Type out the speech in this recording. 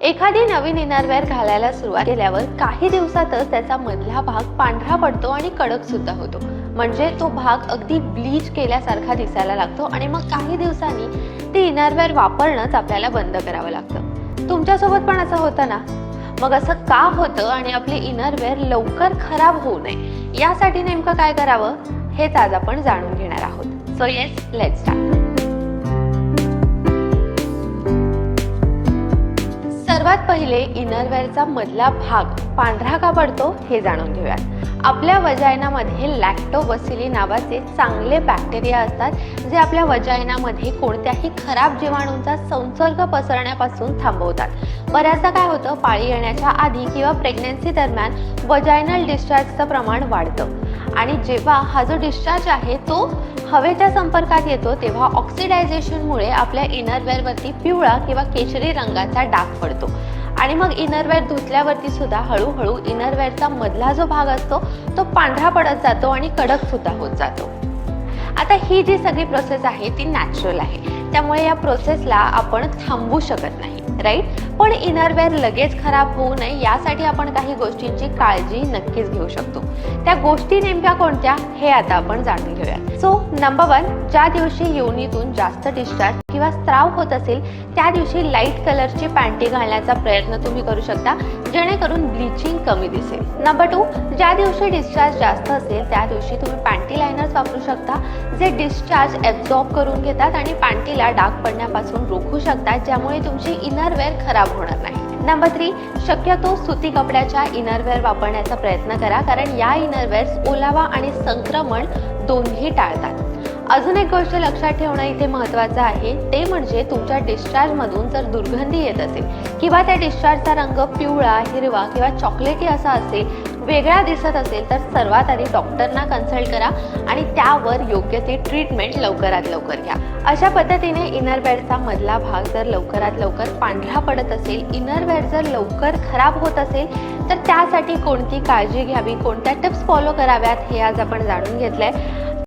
एखादी नवीन इनरवेअर घालायला सुरुवात केल्यावर काही दिवसातच त्याचा मधला भाग पांढरा पडतो आणि कडक सुद्धा होतो. म्हणजे तो भाग अगदी ब्लीच केल्यासारखा दिसायला लागतो आणि मग काही दिवसांनी ती इनरवेअर वापरणंच आपल्याला बंद करावं लागतं. तुमच्यासोबत पण असं होतं ना? मग असं का होतं आणि आपली इनरवेअर लवकर खराब होऊ नये? यासाठी नेमकं काय करावं? हेच आज आपण जाणून घेणार आहोत. सो येस लेट स्टार्ट सर्वात पहिले इनरवेअरचा मधला भाग पांढरा का पडतो हे जाणून घेऊयात. आपल्या वजायनामध्ये लॅक्टोबसिली नावाचे चांगले बॅक्टेरिया असतात जे आपल्या वजायनामध्ये कोणत्याही खराब जीवाणूंचा संसर्ग पसरण्यापासून थांबवतात. बऱ्याचदा काय होतं पाळी येण्याच्या आधी किंवा प्रेग्नन्सी दरम्यान वजायनल डिस्चार्जचं प्रमाण वाढतं. आणि जेव्हा हा जो डिस्चार्ज आहे तो हवेच्या संपर्कात येतो तेव्हा ऑक्सिडायझेशनमुळे आपल्या इनरवेअरवरती पिवळा किंवा केशरी रंगाचा डाग पडतो. आणि मग इनरवेअर धुतल्यावरती सुद्धा हळूहळू इनरवेअरचा मधला जो भाग असतो तो पांढरा पडत जातो आणि कडक सुद्धा होत जातो. आता ही जी सगळी प्रोसेस आहे ती नॅचरल आहे. त्यामुळे या प्रोसेसला आपण थांबवू शकत नाही. राईट? पण इनरवेअर लगेच खराब होऊ नये यासाठी आपण काही गोष्टींची काळजी नक्कीच घेऊ शकतो. त्या गोष्टी नेमक्या कोणत्या हे आता आपण जाणून घेऊया. सो नंबर वन ज्या दिवशी योनीतून जास्त डिस्चार्ज किंवा स्त्राव होत असेल त्या दिवशी लाइट कलरची पॅन्टी घालण्याचा प्रयत्न तुम्ही करू शकता जेणेकरून ब्लिचिंग कमी दिसेल. नंबर टू ज्या दिवशी डिस्चार्ज जास्त असेल त्या दिवशी तुम्ही पॅन्टी लायनर्स वापरू शकता जे डिस्चार्ज ॲब्झॉर्ब करून घेतात आणि पॅन्टीला डाग पडण्यापासून रोखू शकतात ज्यामुळे तुमची इनरवेअर खराब होणार नाही. नंबर थ्री शक्यतो सुती कपड्याच्या इनरवेअर वापरण्याचा प्रयत्न करा कारण या इनरवेअर्स ओलावा आणि संक्रमण दोन्ही टाळतात. अजून एक गोष्ट लक्षात ठेवणं इथे महत्त्वाचं आहे. ते म्हणजे तुमच्या डिस्चार्जमधून जर दुर्गंधी येत असेल किंवा त्या डिस्चार्जचा रंग पिवळा हिरवा किंवा चॉकलेटी असा असेल वेगळा दिसत असेल तर सर्वात आधी डॉक्टरना कन्सल्ट करा आणि त्यावर योग्य ती ट्रीटमेंट लवकरात लवकर घ्या. अशा पद्धतीने इनरवेअरचा मधला भाग जर लवकरात लवकर पांढरा पडत असेल इनरवेअर जर लवकर खराब होत असेल तर त्यासाठी कोणती काळजी घ्यावी कोणत्या टिप्स फॉलो कराव्यात हे आज आपण जाणून घेतलंय.